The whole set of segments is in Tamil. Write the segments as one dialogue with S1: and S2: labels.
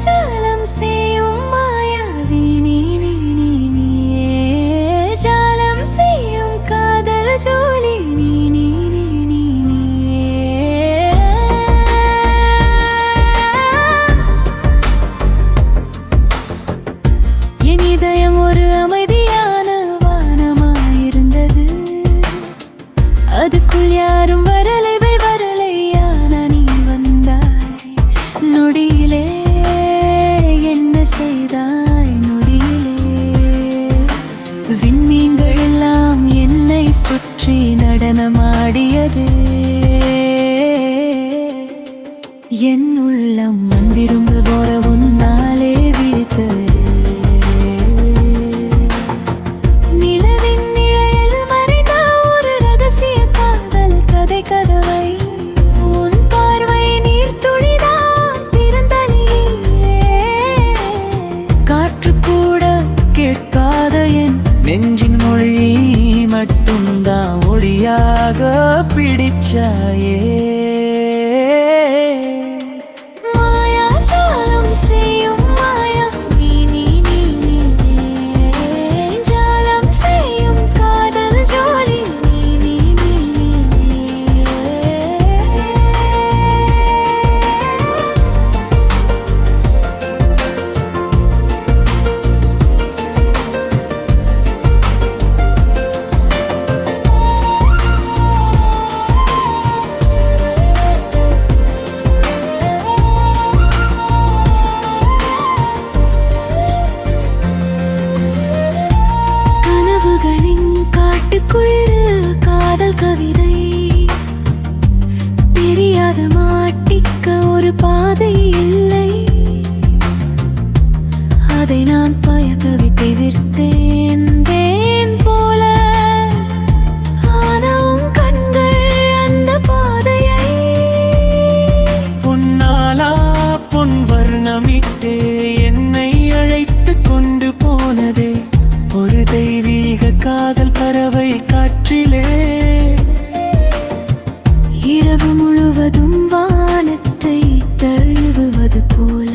S1: ஜாலம் செய்யும் மாயாவி நீ நீ நீ நீயே ஜாலம் செய்யும் காதல் ஜோலி நீ நீ நீ நீ நீயே என் இதயம் ஒரு அதுக்குள் யாரும் நடனமாடியது. என் உள்ளம்
S2: அழகா பிடிச்சாயே. எனக்குள் காதல் கவிதை. தெரியாத மாட்டிக்க ஒரு பாதையில் தெய்வீக காதல் பறவை காற்றிலே.
S1: இரவு முழுவதும் வானத்தை தழுவுவது போல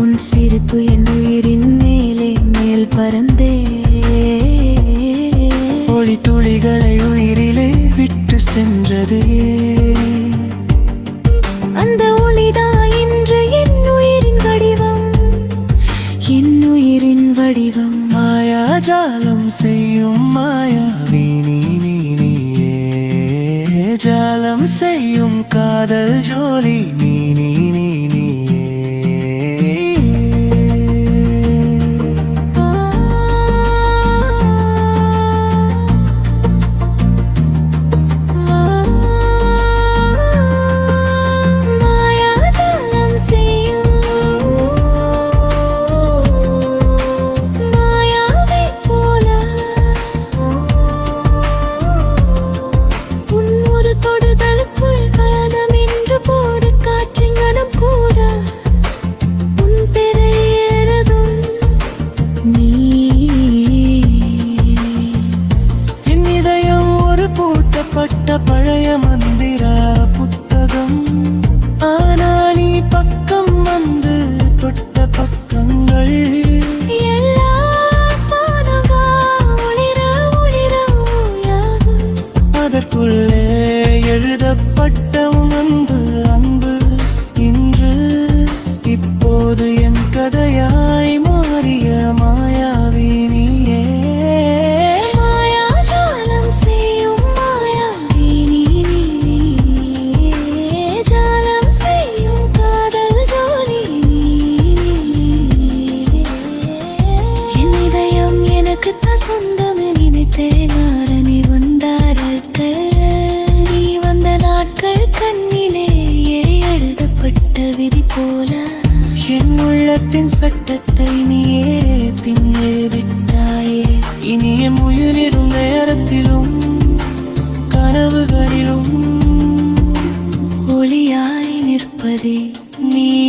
S1: உன் சிரிப்பு என் உயிரின் மேலே மேல் பறந்தே.
S2: ஒளி துளிகளை உயிரிலே விட்டு சென்றது.
S1: அந்த ஒளிதான் இன்று என் உயிரின் வடிவம் என் உயிரின் வடிவம்.
S2: மாயாஜால செய்யும்
S1: மாயாவி நீ
S2: நீயே
S1: ஜாலம் செய்யும் காதல் ஜோலி நீ என் உயிரிடும் நேரத்திலும் கனவுகளிலும் ஒளியாய் நிற்பதே நீ.